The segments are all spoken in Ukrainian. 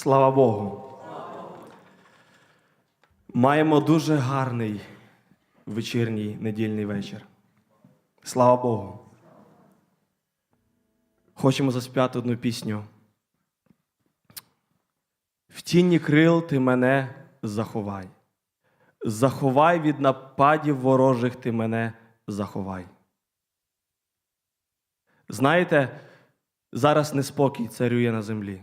Слава Богу. Маємо дуже гарний вечірній недільний вечір. Слава Богу. Хочемо заспівати одну пісню. В тіні крил ти мене заховай. Заховай від нападів ворожих ти мене заховай. Знаєте, зараз неспокій царює на землі.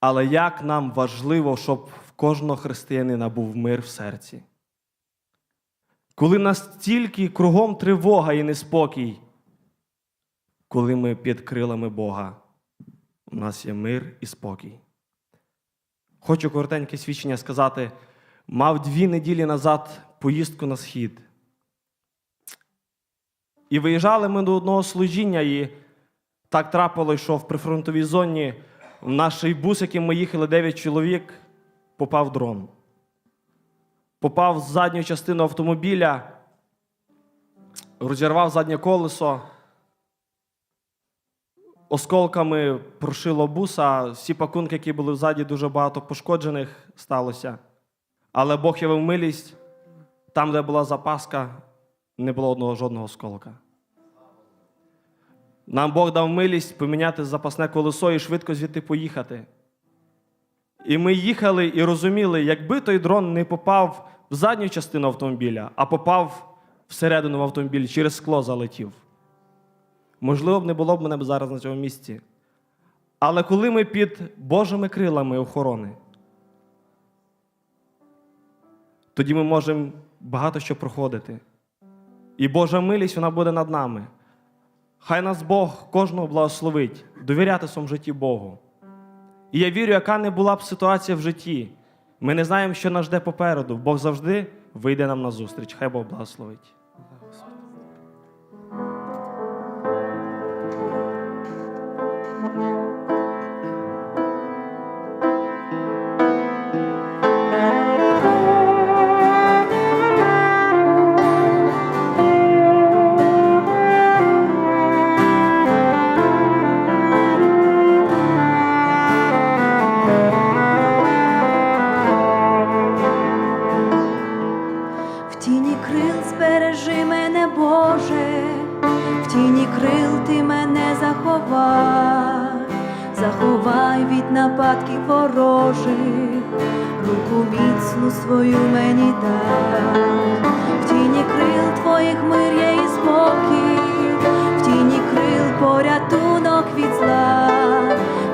Але як нам важливо, щоб в кожного християнина був мир в серці. Коли настільки кругом тривога і неспокій, коли ми під крилами Бога, у нас є мир і спокій. Хочу коротеньке свідчення сказати: мав дві неділі назад поїздку на схід. І виїжджали ми до одного служіння, і так трапилось, що в прифронтовій зоні в наш бус, яким ми їхали 9 чоловік, попав дрон. Попав в задню частину автомобіля, розірвав заднє колесо, осколками прошило буса, всі пакунки, які були взаді, дуже багато пошкоджених сталося. Але Бог явив милість, там, де була запаска, не було одного жодного осколка. Нам Бог дав милість поміняти запасне колесо і швидко звідти поїхати. І ми їхали і розуміли, якби той дрон не попав в задню частину автомобіля, а попав всередину в автомобіль, через скло залетів. Можливо, б не було б мене зараз на цьому місці. Але коли ми під Божими крилами охорони, тоді ми можемо багато що проходити. І Божа милість вона буде над нами. Хай нас Бог кожного благословить, довіряти своєму житті Богу. І я вірю, яка не була б ситуація в житті. Ми не знаємо, що нас жде попереду. Бог завжди вийде нам на зустріч. Хай Бог благословить. Тіні крил збережи мене, Боже, в тіні крил ти мене заховай, заховай від нападків ворожих, руку міцну свою мені дай, в тіні крил твоїх мир є і спокій, в тіні крил порятунок від зла,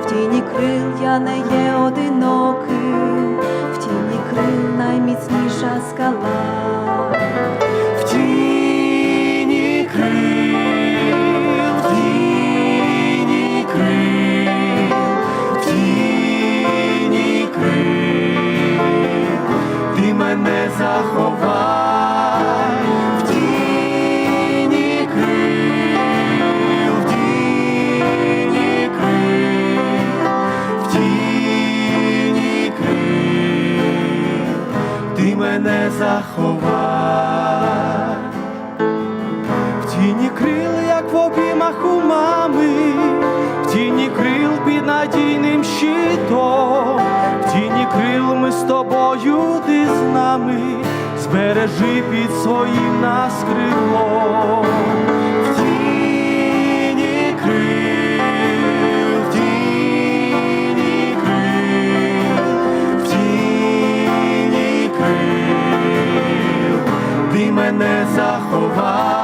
в тіні крил я не є одиноким, в тіні крил найміцніша скала. Заховай, в тіні крил, в тіні крил, в тіні крил, ти мене заховай. В тіні крил, як в обіймах у мами, в тіні крил під надійним щитом, з тобою, ти з нами, збережи під своїм нас крилом. В тіні крил, ти мене заховай,